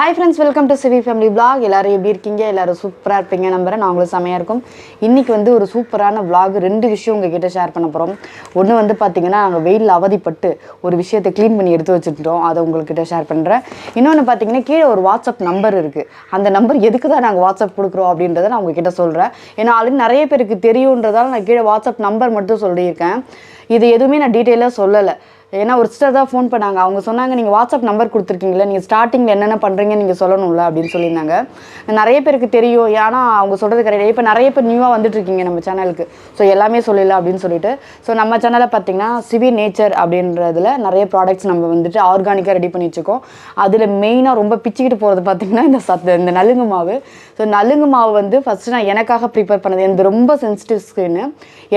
Hi friends welcome to CV family vlog எல்லோரும் எப்படி இருக்கீங்க? எல்லோரும் சூப்பராக இருப்பீங்க. நம்புகிறேன் நான் உங்களுக்கு செமையாக இருக்கும். இன்றைக்கி வந்து ஒரு சூப்பரான vlog ரெண்டு விஷயம் உங்கள் கிட்டே ஷேர் பண்ண போகிறோம் ஒன்று வந்து பார்த்தீங்கன்னா நாங்கள் வெயிலில் அவதிப்பட்டு ஒரு விஷயத்தை க்ளீன் பண்ணி எடுத்து வச்சுட்டோம் அதை உங்கள்கிட்ட ஷேர் பண்ணுறேன் இன்னொன்று பார்த்தீங்கன்னா கீழே ஒரு வாட்ஸ்அப் நம்பர் இருக்குது அந்த நம்பர் எதுக்கு தான் நாங்கள் வாட்ஸ்அப் கொடுக்குறோம் அப்படின்றத நான் உங்ககிட்ட சொல்கிறேன் ஏன்னா ஆல்ரெடி நிறைய பேருக்கு தெரியுன்றதால நான் கீழே வாட்ஸ்அப் நம்பர் மட்டும் சொல்லியிருக்கேன். இது எதுவுமே நான் டீட்டெயிலாக சொல்லலை. ஏன்னா ஒரு சிஸ்டர் தான் ஃபோன் பண்ணாங்க. அவங்க சொன்னாங்க நீங்கள் வாட்ஸ்அப் நம்பர் கொடுத்துருக்கீங்களே நீங்கள் ஸ்டார்டிங்கில் என்னென்ன பண்ணுறீங்க நீங்கள் சொல்லணும்ல அப்படின்னு சொல்லியிருந்தாங்க. நிறைய பேருக்கு தெரியும். ஏன்னா அவங்க சொல்கிறது கிடையாது இப்போ நிறைய பேர் நியூவாக வந்துட்டுருக்கீங்க நம்ம சேனலுக்கு ஸோ எல்லாமே சொல்லிடலாம் அப்படின்னு சொல்லிட்டு. ஸோ நம்ம சேனலை பார்த்தீங்கன்னா சிவி நேச்சர் அப்படின்றதுல நிறைய ப்ராடக்ட்ஸ் நம்ம வந்துட்டு ஆர்கானிக்காக ரெடி பண்ணி வச்சுக்கோம் அதில் மெயினாக ரொம்ப பிச்சுக்கிட்டு போகிறது பார்த்தீங்கன்னா இந்த சத்து இந்த நலுங்கு மாவு. ஸோ நலுங்கு மாவு வந்து ஃபஸ்ட்டு நான் எனக்காக ப்ரிப்பேர் பண்ணது. எனக்கு ரொம்ப சென்சிட்டிவ் ஸ்கின்னு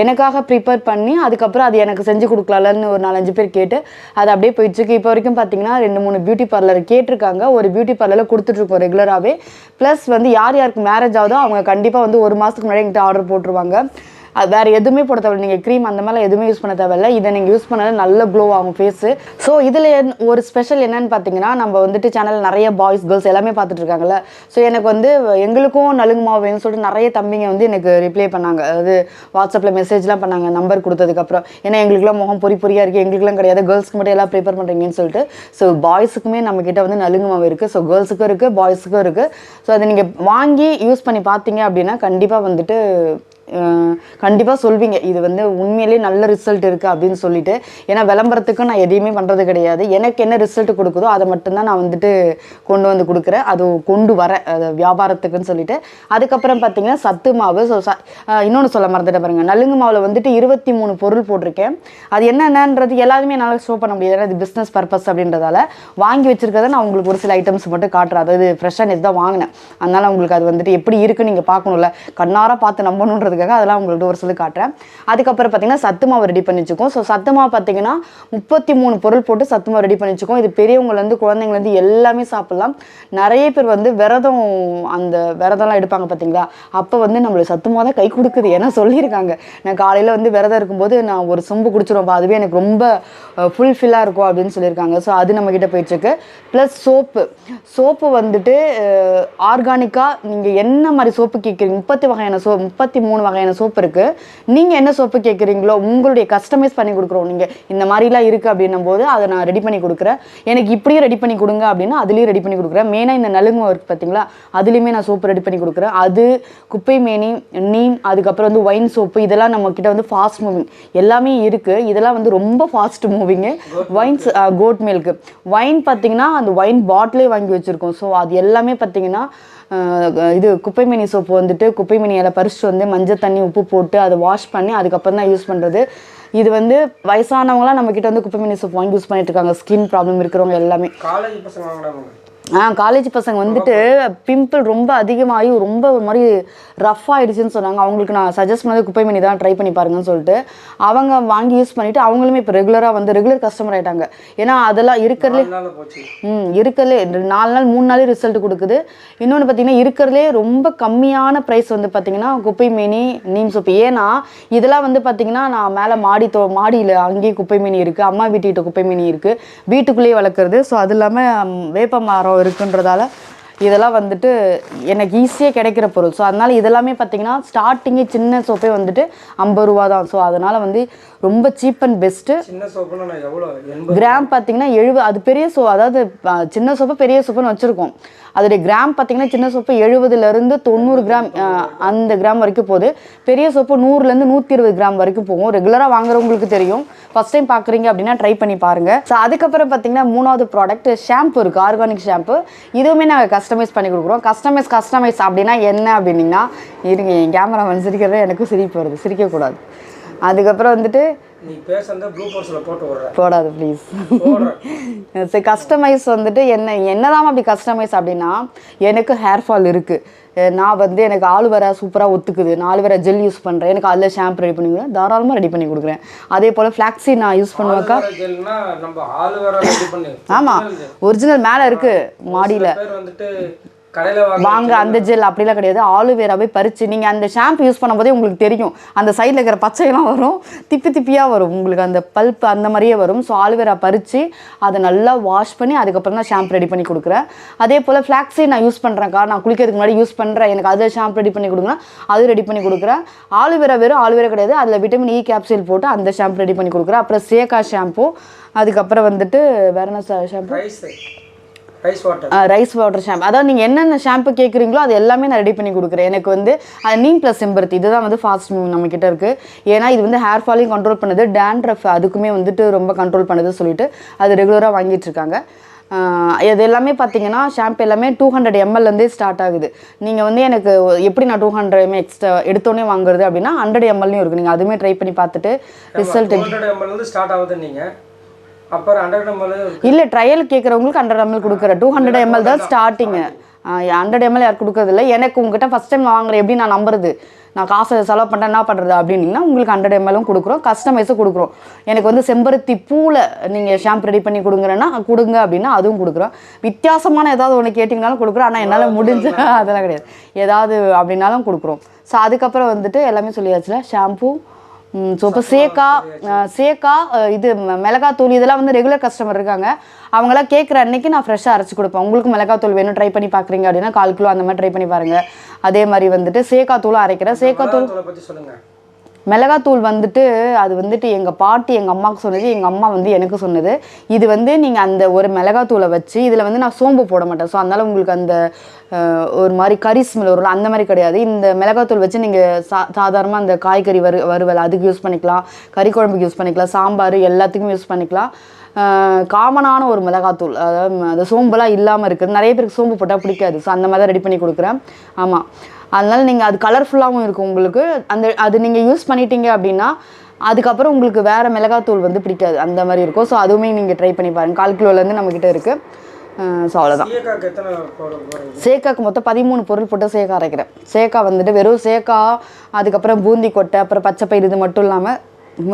எனக்காக ப்ரிப்பேர் பண்ணி அதுக்கப்புறம் அது எனக்கு செஞ்சு கொடுக்கலாம்னு ஒரு நாலஞ்சு பேர் கே கேட்டு அது அப்படியே போயிட்டுருக்கு. இப்போ வரைக்கும் பார்த்தீங்கன்னா ரெண்டு மூணு பியூட்டி பார்லர் கேட்டிருக்காங்க. ஒரு பியூட்டி பார்லரில் கொடுத்துட்ருக்கோம் ரெகுலராகவே ப்ளஸ் வந்து யார் யாருக்கு மேரேஜ் ஆகுதோ அவங்க கண்டிப்பாக வந்து ஒரு மாதத்துக்கு முன்னாடி எங்கிட்ட ஆர்டர் போட்டுருவாங்க. வேறு எதுவுமே போட தேவையில்லை. நீங்கள் க்ரீம் அந்த மாதிரிலாம் எதுவுமே யூஸ் பண்ண தேவையில்ல. இதை நீங்கள் யூஸ் பண்ணாலும் நல்ல க்ளோ ஆகும் ஃபேஸு ஸோ இதில் ஒரு ஸ்பெஷல் என்னென்னு பார்த்தீங்கன்னா நம்ம வந்துட்டு சேனல் நிறைய பாய்ஸ் கேர்ள்ஸ் எல்லாமே பார்த்துட்டு இருக்காங்கல்ல. ஸோ எனக்கு வந்து எங்களுக்கும் நலுங்கு மாவு வேணும்னு சொல்லிட்டு நிறைய தம்பிங்க வந்து எனக்கு ரிப்ளை பண்ணாங்க. அதாவது வாட்ஸ்அப்பில் மெசேஜ்லாம் பண்ணாங்க நம்பர் கொடுத்ததுக்கப்புறம் ஏன்னா எங்களுக்குலாம் முகம் பொறி பொறியாக இருக்குது எங்களுக்குலாம் கிடையாது. கேர்ள்ஸ்க்கு மட்டும் எல்லாம் ப்ரிப்பேர் பண்ணுறீங்கன்னு சொல்லிட்டு. ஸோ பாய்ஸுக்குமே நம்மக்கிட்ட வந்து நலுங்கு மாவு இருக்குது ஸோ கேர்ள்ஸுக்கும் இருக்குது பாய்ஸுக்கும் இருக்குது ஸோ அதை நீங்கள் வாங்கி யூஸ் பண்ணி பார்த்தீங்க அப்படின்னா கண்டிப்பாக வந்துட்டு கண்டிப்பாக சொல்வீங்க. இது வந்து உண்மையிலேயே நல்ல ரிசல்ட் இருக்குது அப்படின்னு சொல்லிட்டு. ஏன்னா விளம்பரத்துக்கு நான் எதையுமே பண்ணுறது கிடையாது. எனக்கு என்ன ரிசல்ட் கொடுக்குதோ அதை மட்டும்தான் நான் வந்துட்டு கொண்டு வந்து கொடுக்குறேன். அது கொண்டு வரேன் அது வியாபாரத்துக்குன்னு சொல்லிட்டு. அதுக்கப்புறம் பார்த்தீங்கன்னா சத்து மாவு ஸோ இன்னொன்று சொல்ல மறந்துட்டேன் பாருங்க. நலுங்கு மாவில் வந்துட்டு இருபத்தி மூணு பொருள் போட்டிருக்கேன். அது என்னென்னன்றது எல்லாருமே என்னால் ஷோ பண்ண முடியாது. ஏன்னா இது பிஸ்னஸ் பர்பஸ் அப்படின்றதால வாங்கி வச்சிருக்கிறத நான் உங்களுக்கு ஒரு சில ஐட்டம்ஸ் மட்டும் காட்டுறேன். அதாவது ஃப்ரெஷ்ஷாக நேற்று தான் வாங்கினேன். அதனால் உங்களுக்கு அது வந்துட்டு எப்படி இருக்குன்னு நீங்கள் பார்க்கணும்ல. கண்ணார பார்த்து நம்பணுன்றதுக்கு நம்பணுன்றதுக்காக அதெல்லாம் உங்களுக்கு ஒரு சிலது காட்டுறேன். அதுக்கப்புறம் பார்த்தீங்கன்னா சத்து மாவு ரெடி பண்ணி வச்சுக்கோம் ஸோ சத்து மாவு பார்த்தீங்கன்னா முப்பத்தி மூணு பொருள் போட்டு சத்து மாவு ரெடி பண்ணி வச்சுக்கோம் இது பெரியவங்கலேருந்து குழந்தைங்கலேருந்து எல்லாமே சாப்பிட்லாம். நிறைய பேர் வந்து விரதம் அந்த விரதம்லாம் எடுப்பாங்க பார்த்தீங்களா அப்போ வந்து நம்மளுக்கு சத்து மாவு தான் கை கொடுக்குது. ஏன்னா சொல்லியிருக்காங்க. நான் காலையில் வந்து விரதம் இருக்கும்போது நான் ஒரு சொம்பு குடிச்சிருவேன் அதுவே எனக்கு ரொம்ப ஃபுல்ஃபில்லாக இருக்கும் அப்படின்னு சொல்லியிருக்காங்க. ஸோ அது நம்மக்கிட்ட போயிட்டுருக்கு ப்ளஸ் சோப்பு. சோப்பு வந்துட்டு ஆர்கானிக்காக நீங்கள் என்ன மாதிரி சோப்பு கேட்குறீங்க முப்பத்தி வகையான சோ முப்பத்தி மூணு வகையான சோப்பு இருக்குது நீங்கள் என்ன சோப்பு கேட்குறீங்களோ உங்களுடைய கஸ்டமைஸ் பண்ணி கொடுக்குறோம். நீங்கள் இந்த மாதிரிலாம் இருக்குது அப்படின்னும் போது அதை நான் ரெடி பண்ணி கொடுக்குறேன். எனக்கு இப்படியும் ரெடி பண்ணி கொடுங்க அப்படின்னா அதுலேயும் ரெடி பண்ணி கொடுக்குறேன். மெயினாக இந்த நலுங்கு இருக்குது பார்த்தீங்களா அதுலேயுமே நான் சோப்பு ரெடி பண்ணி கொடுக்குறேன். அது குப்பை மேனி நீம் அதுக்கப்புறம் வந்து ஒயின் சோப்பு இதெல்லாம் நம்ம கிட்ட வந்து ஃபாஸ்ட் மூவிங் எல்லாமே இருக்குது இதெல்லாம் வந்து ரொம்ப fast moving wines goat milk wine பார்த்தீங்கன்னா அந்த ஒயின் பாட்டிலே வாங்கி வச்சுருக்கோம். ஸோ அது எல்லாமே பார்த்தீங்கன்னா இது குப்பைமணி சோப்பு வந்துட்டு குப்பைமணி இலை பறிச்சுட்டு வந்து மஞ்சள் தண்ணி உப்பு போட்டு அதை வாஷ் பண்ணி அதுக்கப்புறம் தான் யூஸ் பண்ணுறது இது வந்து வயசானவங்களாம் நம்மக்கிட்ட வந்து குப்பைமணி சோப்பு வாங்கி யூஸ் பண்ணிட்டு இருக்காங்க. ஸ்கின் ப்ராப்ளம் இருக்கிறவங்க எல்லாமே. ஆ காலேஜ் பசங்க வந்துட்டு பிம்பிள் ரொம்ப அதிகமாகி ரொம்ப ஒரு மாதிரி ரஃப் ஆயிடுச்சுன்னு சொன்னாங்க. அவங்களுக்கு நான் சஜஸ்ட் பண்ணது குப்பை மணி தான் ட்ரை பண்ணி பாருங்கன்னு சொல்லிட்டு. அவங்க வாங்கி யூஸ் பண்ணிட்டு அவங்களுமே இப்போ ரெகுலராக வந்து ரெகுலர் கஸ்டமர் ஆயிட்டாங்க. ஏன்னா அதெல்லாம் இருக்கிறதுலே ம் இருக்கிறதுலே நாலு நாள் மூணு நாளே ரிசல்ட் கொடுக்குது. இன்னொன்று பார்த்தீங்கன்னா இருக்கிறதுலே ரொம்ப கம்மியான ப்ரைஸ் வந்து பார்த்தீங்கன்னா குப்பை மேனி நீம் சோப்பு. ஏன்னா இதெல்லாம் வந்து பார்த்தீங்கன்னா நான் மேலே மாடி தோ மாடியில் அங்கேயே குப்பை மேனி இருக்குது அம்மா வீட்டுக்கிட்ட குப்பை மேனி இருக்குது வீட்டுக்குள்ளேயே வளர்க்குறது. ஸோ அது இல்லாமல் வேப்ப மரம் இருக்குன்றதால இதெல்லாம் வந்துட்டு எனக்கு ஈஸியாக கிடைக்கிற பொருள். ஸோ அதனால் இதெல்லாமே பார்த்தீங்கன்னா ஸ்டார்டிங்கே சின்ன சோப்பே வந்துட்டு ஐம்பது ரூபா தான். ஸோ அதனால் வந்து ரொம்ப சீப் அண்ட் பெஸ்ட்டு சின்ன சோப்புனா நான் எவ்வளோ எண்பது கிராம் பார்த்தீங்கன்னா எழுபது அது பெரிய சோ அதாவது சின்ன சோப்பு பெரிய சோப்புன்னு வச்சுருக்கோம். அதோடைய கிராம் பார்த்தீங்கன்னா சின்ன சோப்பு எழுபதுலேருந்து தொண்ணூறு கிராம் அந்த கிராம் வரைக்கும் போகுது. பெரிய சோப்பு நூறுலேருந்து நூற்றி இருபது கிராம் வரைக்கும் போகும். ரெகுலராக வாங்குறவங்களுக்கு தெரியும். ஃபஸ்ட் டைம் பார்க்குறீங்க அப்படின்னா ட்ரை பண்ணி பாருங்கள் ஸோ அதுக்கப்புறம் பார்த்தீங்கன்னா மூணாவது ப்ராடக்ட் ஷாம்பு இருக்குது ஆர்கானிக் ஷாம்பு இதுவுமே நாங்கள் கஸ்டமைஸ் பண்ணி கொடுக்குறோம். கஸ்டமைஸ் கஸ்டமைஸ் அப்படின்னா என்ன அப்படின்னீங்கன்னா இருங்க என் கேமரா வந்து சிரிக்கிறது எனக்கும் சிரிப்பு வருது. சிரிக்கக்கூடாது. அதுக்கப்புறம் வந்துட்டு நீ பேசுறத ப்ளூ போர்ஸில் போட்டு விடுற போடாது ப்ளீஸ் சரி கஸ்டமைஸ் வந்துட்டு என்ன என்னதான் அப்படி கஸ்டமைஸ் அப்படின்னா எனக்கு ஹேர் ஃபால் இருக்குது நான் வந்து எனக்கு ஆலுவேரா சூப்பராக ஒத்துக்குது. நான் ஆலுவேரா ஜெல் யூஸ் பண்ணுறேன் எனக்கு அதில் ஷாம்பு ரெடி பண்ணி கொடுக்குறேன் தாராளமாக ரெடி பண்ணி கொடுக்குறேன். அதே போல் ஃப்ளாக்ஸி நான் யூஸ் பண்ணுவேக்கா ஆமாம் ஒரிஜினல் மேலே இருக்குது மாடியில். வந்துட்டு வாங்க அந்த ஜெல் அப்படிலாம் கிடையாது. ஆலுவேராவே பறிச்சு. நீங்கள் அந்த ஷாம்பு யூஸ் பண்ணும்போதே உங்களுக்கு தெரியும். அந்த சைடில் இருக்கிற பச்சையெல்லாம் வரும். திப்பி திப்பியாக வரும். உங்களுக்கு அந்த பல்ப் அந்த மாதிரியே வரும். ஸோ ஆலுவேரா பறித்து அதை நல்லா வாஷ் பண்ணி அதுக்கப்புறம் தான் ஷாம்பு ரெடி பண்ணி கொடுக்குறேன். அதே போல் ஃப்ளாக்ஸே நான் யூஸ் பண்ணுறேன்க்கா நான் குளிக்கிறதுக்கு முன்னாடி யூஸ் பண்ணுறேன் எனக்கு அதை ஷாம்பு ரெடி பண்ணி கொடுங்க. அது ரெடி பண்ணி கொடுக்குறேன். ஆலுவேரா வெறும் ஆலுவேரா கிடையாது. அதில் விட்டமின் இ கேப்சூல் போட்டு அந்த ஷாம்பு ரெடி பண்ணி கொடுக்குறேன். அப்புறம் சேகா ஷாம்பு அதுக்கப்புறம் வந்துட்டு வேற என்ன shampoo rice water rice water shampoo அதாவது நீங்கள் என்னென்ன ஷாம்பு கேட்குறீங்களோ அது எல்லாமே நான் ரெடி பண்ணி கொடுக்குறேன். எனக்கு வந்து அது நீம் ப்ளஸ் செம்பருத்தி இதுதான் வந்து ஃபாஸ்ட் மூவ் நம்ம கிட்ட இருக்குது ஏன்னா இது வந்து ஹேர் ஃபாலையும் கண்ட்ரோல் பண்ணுது. டேண்ட்ரஃப் அதுக்குமே வந்துட்டு ரொம்ப கண்ட்ரோல் பண்ணுது சொல்லிட்டு அது ரெகுலராக வாங்கிட்டு இருக்காங்க. இது எல்லாமே பார்த்தீங்கன்னா ஷாம்பு எல்லாமே டூ ஹண்ட்ரட் எம்எல்லேருந்தே ஸ்டார்ட் ஆகுது. நீங்கள் வந்து எனக்கு எப்படி நான் டூ ஹண்ட்ரட் எக்ஸ்ட்ரா எடுத்தோடனே வாங்குறது அப்படின்னா ஹண்ட்ரட் எம்எல்லையும் இருக்குது நீங்கள் அதுவுமே ட்ரை பண்ணி பார்த்துட்டு ரிசல்ட் ஸ்டார்ட் ஆகுது நீங்கள் அப்புறம் ஹண்ட்ரட் எம்எல் இல்லை ட்ரையல் கேட்குறவங்களுக்கு ஹண்ட்ரட் எம்எல் கொடுக்குறேன் டூ ஹண்ட்ரட் எம்எல் தான் ஸ்டார்டிங்கு ஹண்ட்ரட் எம்எல் யார் கொடுக்கறதில்ல. எனக்கு உங்ககிட்ட ஃபஸ்ட் டைம் வாங்குறேன் எப்படி நான் நம்புறது? நான் காசை செலவு பண்ணுறேன் என்ன பண்ணுறது அப்படின்னீங்கன்னா உங்களுக்கு ஹண்ட்ரட் எம்எல்லும் கொடுக்குறோம். கஸ்டமைஸும் கொடுக்குறோம். எனக்கு வந்து செம்பருத்தி பூவில் நீங்கள் ஷாம்பு ரெடி பண்ணி கொடுங்குறேன்னா கொடுங்க அப்படின்னா அதுவும் கொடுக்குறோம். வித்தியாசமான ஏதாவது ஒன்று கேட்டிங்கனாலும் கொடுக்குறோம். ஆனால் என்னால் முடிஞ்ச அதெல்லாம் கிடையாது. ஏதாவது அப்படின்னாலும் கொடுக்குறோம். ஸோ அதுக்கப்புறம் வந்துட்டு எல்லாமே சொல்லியாச்சுல ஷாம்பு ஸோ இப்போ சேக்கா சேக்கா இது மிளகாத்தூள் இதெல்லாம் வந்து ரெகுலர் கஸ்டமர் இருக்காங்க. அவங்களாம் கேட்குற அன்னைக்கு நான் ஃப்ரெஷ்ஷாக அரைச்சி கொடுப்பேன். உங்களுக்கு மிளகாத்தூள் வேணும் ட்ரை பண்ணி பார்க்குறீங்க அப்படின்னா கால் கிலோ அந்த மாதிரி ட்ரை பண்ணி பாருங்கள் அதே மாதிரி வந்துட்டு சேக்கா தூளும் அரைக்கிறேன் சேக்கா தூள் மிளகாத்தூளை வந்துட்டு அது வந்துட்டு எங்கள் பாட்டி எங்கள் அம்மாவுக்கு சொன்னது எங்கள் அம்மா வந்து எனக்கு சொன்னது. இது வந்து நீங்கள் அந்த ஒரு மிளகாத்தூளை வச்சு இதில் வந்து நான் சோம்பு போட மாட்டேன். ஸோ அதனால் உங்களுக்கு அந்த ஒரு மாதிரி கறி ஸ்மெல் வரும்ல அந்த மாதிரி கிடையாது. இந்த மிளகாத்தூள் வச்சு நீங்கள் சா சாதாரணமாக அந்த காய்கறி வறு வறுவல் அதுக்கு யூஸ் பண்ணிக்கலாம். கறி குழம்புக்கு யூஸ் பண்ணிக்கலாம். சாம்பார் எல்லாத்துக்கும் யூஸ் பண்ணிக்கலாம். காமனான ஒரு மிளகாத்தூள். அதாவது அந்த சோம்புலாம் இல்லாமல் இருக்குது. நிறைய பேருக்கு சோம்பு போட்டால் பிடிக்காது. ஸோ அந்த மாதிரி தான் ரெடி பண்ணி கொடுக்குறேன். ஆமாம் அதனால் நீங்கள் அது கலர்ஃபுல்லாகவும் இருக்கும் உங்களுக்கு. அந்த அது நீங்கள் யூஸ் பண்ணிட்டீங்க அப்படின்னா அதுக்கப்புறம் உங்களுக்கு வேறு மிளகாத்தூள் வந்து பிடிக்காது. அந்த மாதிரி இருக்கும். ஸோ அதுவுமே நீங்கள் ட்ரை பண்ணி பாருங்கள் கால் கிலோலேருந்து நம்மக்கிட்ட இருக்குது ஸோ அவ்வளோதான் சேக்காக்கு மொத்தம் பதிமூணு பொருள் போட்டு சேக்கா அரைக்கிறேன். சேக்கா வந்துட்டு வெறும் சேக்கா அதுக்கப்புறம் பூந்தி கொட்டை அப்புறம் பச்சை பயிறு இது மட்டும் இல்லாமல்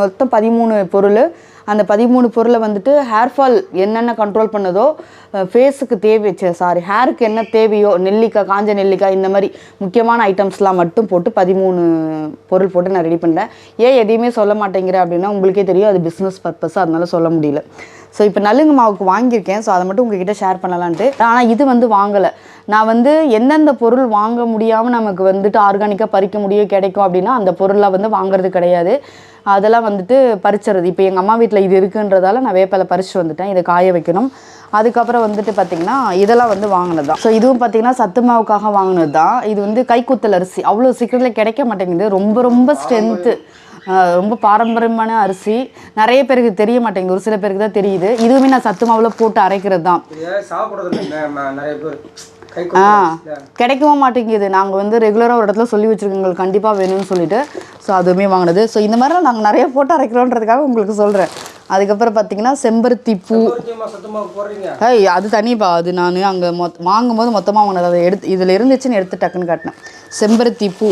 மொத்தம் பதிமூணு பொருள். அந்த பதிமூணு பொருளை வந்துட்டு ஹேர் ஃபால் என்னென்ன கண்ட்ரோல் பண்ணுதோ ஃபேஸுக்கு தேவை சாரி ஹேருக்கு என்ன தேவையோ நெல்லிக்காய் காஞ்ச நெல்லிக்காய் இந்த மாதிரி முக்கியமான ஐட்டம்ஸ்லாம் மட்டும் போட்டு பதிமூணு பொருள் போட்டு நான் ரெடி பண்ணேன் ஏன் எதையுமே சொல்ல மாட்டேங்கிறேன் அப்படின்னா உங்களுக்கே தெரியும் அது பிஸ்னஸ் பர்பஸ் அதனால சொல்ல முடியல. ஸோ இப்போ நலுங்கு மாவுக்கு வாங்கியிருக்கேன். ஸோ அதை மட்டும் உங்ககிட்ட ஷேர் பண்ணலான்ட்டு. ஆனால் இது வந்து வாங்கலை. நான் வந்து எந்தெந்த பொருள் வாங்க முடியாமல் நமக்கு வந்துட்டு ஆர்கானிக்காக பறிக்க முடியும் கிடைக்கும் அப்படின்னா அந்த பொருளை வந்து வாங்குறது கிடையாது. அதெல்லாம் வந்துட்டு பறிச்சுறது இப்போ எங்கள் அம்மா வீட்டில் இது இருக்குன்றதால நான் வேப்பிலை பறிச்சுட்டு வந்துட்டேன். இதை காய வைக்கணும். அதுக்கப்புறம் வந்துட்டு பார்த்திங்கன்னா இதெல்லாம் வந்து வாங்கினது தான் ஸோ இதுவும் பார்த்திங்கன்னா சத்து மாவுக்காக வாங்கினது தான் இது வந்து கைக்குத்தல் அரிசி. அவ்வளோ சீக்கிரத்தில் கிடைக்க மாட்டேங்குது. ரொம்ப ரொம்ப ஸ்ட்ரென்த்து ரொம்ப பாரம்பரியமான அரிசி. நிறைய பேருக்கு தெரிய மாட்டேங்குது. ஒரு சில பேருக்கு தான் தெரியுது. இதுவுமே நான் சத்து மாவில் போட்டு அரைக்கிறது தான். ஆ கிடைக்கவும் மாட்டேங்குது. நாங்கள் வந்து ரெகுலராக ஒரு இடத்துல சொல்லி வச்சுருக்கோம். எங்களுக்கு கண்டிப்பாக வேணும்னு சொல்லிட்டு. ஸோ அதுவுமே வாங்கினது. ஸோ இந்த மாதிரிலாம் நாங்கள் நிறைய போட்டு அரைக்கிறோன்றதுக்காக உங்களுக்கு சொல்கிறேன் அதுக்கப்புறம் பார்த்தீங்கன்னா செம்பருத்தி பூ. ஏய் அது தனிப்பா. அது நான் அங்கே மொத் வாங்கும்போது மொத்தமாக வாங்கினது. அதை எடுத்து இதில் இருந்துச்சுன்னு எடுத்து டக்குன்னு காட்டினேன். செம்பருத்தி பூ.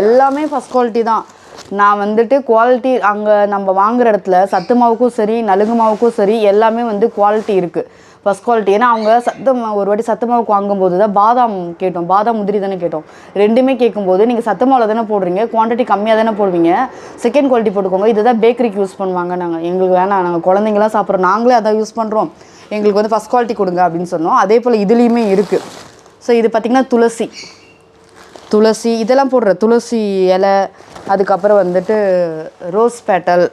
எல்லாமே ஃபஸ்ட் குவாலிட்டி தான். நான் வந்துட்டு குவாலிட்டி அங்கே நம்ம வாங்குற இடத்துல சத்து மாவுக்கும் சரி நலுங்கு மாவுக்கும் சரி எல்லாமே வந்து குவாலிட்டி இருக்குது ஃபஸ்ட் குவாலிட்டி ஏன்னா அவங்க சத்து ஒரு வாட்டி சத்து மாவுக்கு வாங்கும்போது தான் பாதாம் கேட்டோம். பாதாம் முதிரி தானே கேட்டோம். ரெண்டுமே கேட்கும்போது நீங்கள் சத்து மாவில் தானே போடுறீங்க குவான்டிட்டி கம்மியாக தானே போடுவீங்க. செகண்ட் குவாலிட்டி போட்டுக்கோங்க. இதுதான் பேக்கரிக்கு யூஸ் பண்ணுவாங்க நாங்கள் எங்களுக்கு வேணாம். நாங்கள் குழந்தைங்களாம் சாப்பிட்றோம். நாங்களே அதான் யூஸ் பண்ணுறோம் எங்களுக்கு வந்து ஃபஸ்ட் குவாலிட்டி கொடுங்க அப்படின்னு சொன்னோம். அதே போல் இதுலேயுமே இருக்குது ஸோ இது பார்த்திங்கன்னா துளசி. துளசி இதெல்லாம் போடுற துளசி இலை அதுக்கப்புறம் வந்துட்டு ரோஸ் பேட்டல்.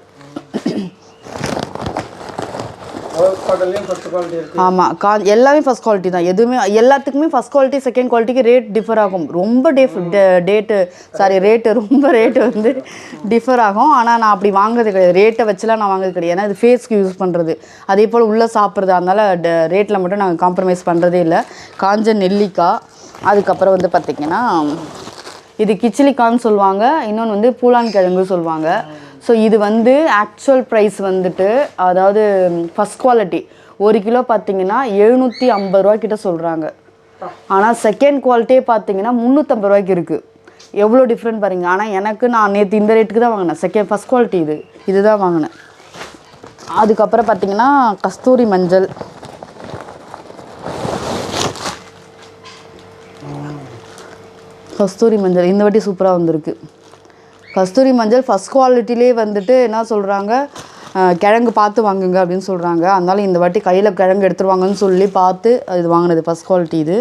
ஆமாம் கா எல்லாமே ஃபஸ்ட் குவாலிட்டி தான். எதுவுமே எல்லாத்துக்குமே ஃபஸ்ட் குவாலிட்டி செகண்ட் குவாலிட்டிக்கு ரேட் டிஃபர் ஆகும். ரொம்ப டேஃப் டேட்டு சாரி ரேட்டு ரொம்ப ரேட்டு வந்து டிஃபர் ஆகும். ஆனால் நான் அப்படி வாங்குறது கிடையாது. ரேட்டை வச்சுலாம் நான் வாங்குறது கிடையாது. ஏன்னா இது ஃபேஸ்க்கு யூஸ் பண்ணுறது அதே போல் உள்ளே சாப்பிட்றது அதனால ரேட்டில் மட்டும் நாங்கள் காம்ப்ரமைஸ் பண்ணுறதே இல்லை. காஞ்ச நெல்லிக்காய் அதுக்கப்புறம் வந்து பார்த்திங்கன்னா இது கிச்சிலிக்கான்னு சொல்லுவாங்க இன்னொன்று வந்து பூலான் கிழங்கு சொல்லுவாங்க. ஸோ இது வந்து ஆக்சுவல் ப்ரைஸ் வந்துட்டு அதாவது ஃபஸ்ட் குவாலிட்டி ஒரு கிலோ பார்த்தீங்கன்னா எழுநூற்றி ஐம்பது ரூபா கிட்ட சொல்கிறாங்க ஆனால் செகண்ட் குவாலிட்டியே பார்த்தீங்கன்னா முந்நூற்றம்பது ரூபாய்க்கு இருக்குது எவ்வளோ டிஃப்ரெண்ட் பாருங்க. ஆனால் எனக்கு நான் நேற்று இந்த ரேட்டுக்கு தான் வாங்கினேன். செகண்ட் ஃபஸ்ட் குவாலிட்டி இது. இதுதான் வாங்கினேன். அதுக்கப்புறம் பார்த்தீங்கன்னா கஸ்தூரி மஞ்சள். கஸ்தூரி மஞ்சள். இந்த வாட்டி சூப்பராக வந்திருக்கு. கஸ்தூரி மஞ்சள் ஃபஸ்ட் குவாலிட்டிலே வந்துட்டு என்ன சொல்கிறாங்க கிழங்கு பார்த்து வாங்குங்க அப்படின்னு சொல்கிறாங்க அதனால இந்த வாட்டி கையில் கிழங்கு எடுத்துருவாங்கன்னு சொல்லி பார்த்து இது வாங்கினது ஃபஸ்ட் குவாலிட்டி இது.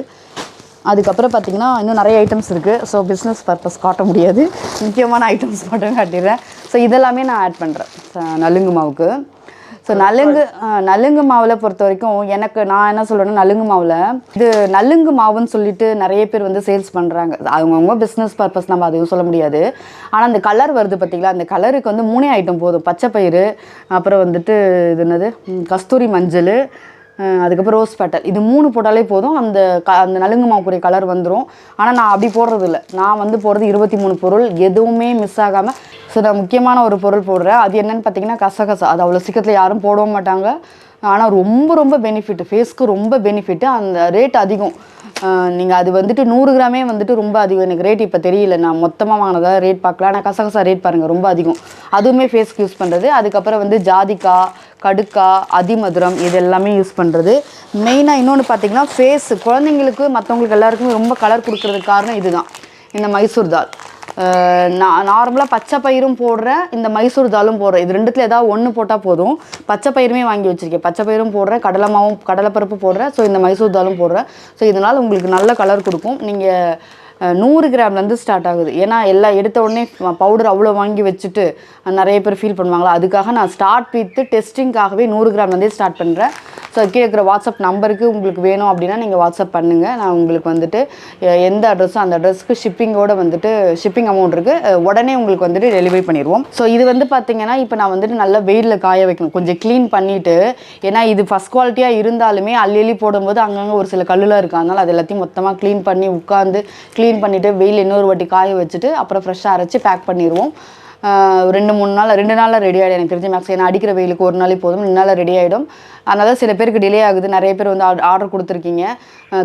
அதுக்கப்புறம் பார்த்திங்கன்னா இன்னும் நிறைய ஐட்டம்ஸ் இருக்குது ஸோ பிஸ்னஸ் பர்பஸ் காட்ட முடியாது. முக்கியமான ஐட்டம்ஸ் மட்டும் காட்டிடுறேன். ஸோ இதெல்லாமே நான் ஆட் பண்ணுறேன் நலுங்கு மாவுக்கு. ஸோ நலுங்கு நலுங்கு மாவில் பொறுத்த வரைக்கும் எனக்கு நான் என்ன சொல்லுவேன்னா நலுங்கு மாவில். இது நலுங்கு மாவுன்னு சொல்லிட்டு நிறைய பேர் வந்து சேல்ஸ் பண்ணுறாங்க அவங்கவுங்க பிஸ்னஸ் பர்பஸ் நம்ம அதுவும் சொல்ல முடியாது. ஆனால் அந்த கலர் வருது பார்த்தீங்களா அந்த கலருக்கு வந்து மூணே ஐட்டம் போதும். பச்சை பயிறு அப்புறம் வந்துட்டு இது என்னது? கஸ்தூரி மஞ்சள் அதுக்கப்புறம் ரோஸ் பேட்டல். இது மூணு போட்டாலே போதும். அந்த க அந்த நலுங்கு மாவுக்குரிய கலர் வந்துடும் ஆனால் நான் அப்படி போடுறது இல்லை நான் வந்து போடுறது இருபத்தி மூணு பொருள். எதுவுமே மிஸ் ஆகாமல் ஸோ நான் முக்கியமான ஒரு பொருள் போடுறேன். அது என்னென்னு பார்த்தீங்கன்னா கசகசா. அது அவ்வளோ சீக்கிரத்தில் யாரும் போடவும் மாட்டாங்க. ஆனால் ரொம்ப ரொம்ப பெனிஃபிட் ஃபேஸ்க்கு ரொம்ப பெனிஃபிட்டு அந்த ரேட் அதிகம். நீங்கள் அது வந்துட்டு நூறு கிராமே வந்துட்டு ரொம்ப அதிகம். எனக்கு ரேட் இப்போ தெரியல. நான் மொத்தமாக வாங்கினதா ரேட் பார்க்கல. ஆனால் கசகசா ரேட் பாருங்கள் ரொம்ப அதிகம். அதுவுமே ஃபேஸ்க்கு யூஸ் பண்ணுறது அதுக்கப்புறம் வந்து ஜாதிக்காய் கடுக்கா அதிமதுரம் இது எல்லாமே யூஸ் பண்ணுறது மெயினாக இன்னொன்று பார்த்தீங்கன்னா ஃபேஸ் குழந்தைங்களுக்கு மற்றவங்களுக்கு எல்லாருக்குமே ரொம்ப கலர் கொடுக்கறதுக்கு காரணம் இதுதான். இந்த மைசூர் தால் நான் நார்மலாக பச்சை பயிரும் போடுறேன் இந்த மைசூர் தாலும் போடுறேன். இது ரெண்டுத்தில் ஏதாவது ஒன்று போட்டால் போதும். பச்சை பயிருமே வாங்கி வச்சுருக்கேன். பச்சை பயிரும் போடுறேன் கடலை மாவும் கடலைப்பருப்பு போடுறேன். ஸோ இந்த மைசூர் தாலும் போடுறேன். ஸோ இதனால் உங்களுக்கு நல்ல கலர் கொடுக்கும். நீங்கள் நூறு கிராம்லேருந்து ஸ்டார்ட் ஆகுது. ஏன்னா எல்லாம் எடுத்த உடனே பவுடர் அவ்வளோ வாங்கி வச்சுட்டு நிறைய பேர் ஃபீல் பண்ணுவாங்களா? அதுக்காக நான் ஸ்டார்ட் வித்து டெஸ்டிங்காகவே நூறு கிராம்லேருந்தே ஸ்டார்ட் பண்ணுறேன் ஸோ கேட்குற வாட்ஸ்அப் நம்பருக்கு உங்களுக்கு வேணும் அப்படின்னா நீங்கள் வாட்ஸ்அப் பண்ணுங்கள் நான் உங்களுக்கு வந்துட்டு எந்த அட்ரஸோ அந்த அட்ரஸ்க்கு ஷிப்பிங்கோட வந்துட்டு ஷிப்பிங் அமௌண்ட் இருக்குது உடனே உங்களுக்கு வந்துட்டு டெலிவரி பண்ணிடுவோம். ஸோ இது வந்து பார்த்தீங்கன்னா இப்போ நான் வந்துட்டு நல்லா வெயிலில் காய வைக்கணும். கொஞ்சம் க்ளீன் பண்ணிவிட்டு ஏன்னா இது ஃபஸ்ட் குவாலிட்டியாக இருந்தாலுமே அள்ளி அள்ளி போடும்போது அங்கங்கே ஒரு சில கல்லுலாம் இருக்குது அதனால் அது எல்லாத்தையும் மொத்தமாக க்ளீன் பண்ணி உட்காந்து க்ளீன் பண்ணிவிட்டு வெயில் இன்னொரு வாட்டி காய வச்சுட்டு அப்புறம் ஃப்ரெஷ்ஷாக அரைச்சி பேக் பண்ணிடுவோம். ரெண்டு மூணு நாள் ரெண்டு நாளில் ரெடி ஆகிடும் எனக்கு தெரிஞ்சு மேக்ஸ் ஏன்னா அடிக்கிற வெயிலுக்கு ஒரு நாளே போதும் ரெண்டு நாளில் ரெடி ஆகிடும் அதனால் சில பேருக்கு டிலே ஆகுது. நிறைய பேர் வந்து ஆர்டர் கொடுத்துருக்கீங்க.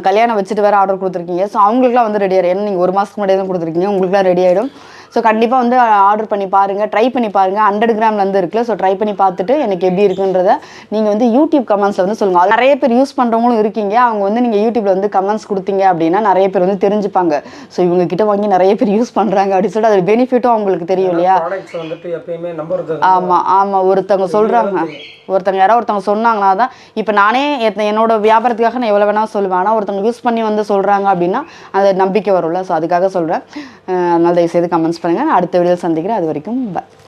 கல்யாணம் வச்சுட்டு வேறு ஆர்டர் கொடுத்துருக்கீங்க. ஸோ அவங்களுக்குலாம் வந்து ரெடி ஆகிடும் ஏன்னா நீங்கள் ஒரு மாதத்துக்கு முன்னாடியே தான் கொடுத்துருக்கீங்க. உங்களுக்குலாம் ரெடி ஆகிடும் ஸோ கண்டிப்பாக வந்து ஆர்டர் பண்ணி பாருங்கள் ட்ரை பண்ணி பாருங்கள் ஹண்ட்ரட் கிராம்லேருந்து இருக்குல்ல ஸோ ட்ரை பண்ணி பார்த்துட்டு எனக்கு எப்படி இருக்குன்றத நீங்கள் வந்து யூடியூப் கமெண்ட்ஸில் வந்து சொல்லுங்கள் நிறைய பேர் யூஸ் பண்ணுறவங்களும் இருக்கீங்க. அவங்க வந்து நீங்கள் யூடியூப்ல வந்து கமெண்ட்ஸ் கொடுத்தீங்க அப்படின்னா நிறைய பேர் வந்து தெரிஞ்சுப்பாங்க. ஸோ இவங்க கிட்ட வாங்கி நிறைய பேர் யூஸ் பண்ணுறாங்க அப்படின்னு சொல்லிட்டு அது பெனிஃபிட்டும் அவங்களுக்கு தெரியும் இல்லையா? ஆமாம் ஆமாம் ஒருத்தவங்க சொல்கிறாங்க ஒருத்தவங்க யாரோ ஒருத்தவங்க சொன்னாங்கன்னா தான் இப்போ நானே என்னோட வியாபாரத்துக்காக நான் எவ்வளோ வேணால் சொல்லுவேன். ஆனால் ஒருத்தவங்க யூஸ் பண்ணி வந்து சொல்கிறாங்க அப்படின்னா அது நம்பிக்கை வரும்ல. ஸோ அதுக்காக சொல்கிறேன் அதனால் தயவுசெய்து கமெண்ட்ஸ் பண்ணுங்கள் நான் அடுத்த வீடியோவில் சந்திக்கிறேன். அது வரைக்கும் பாய்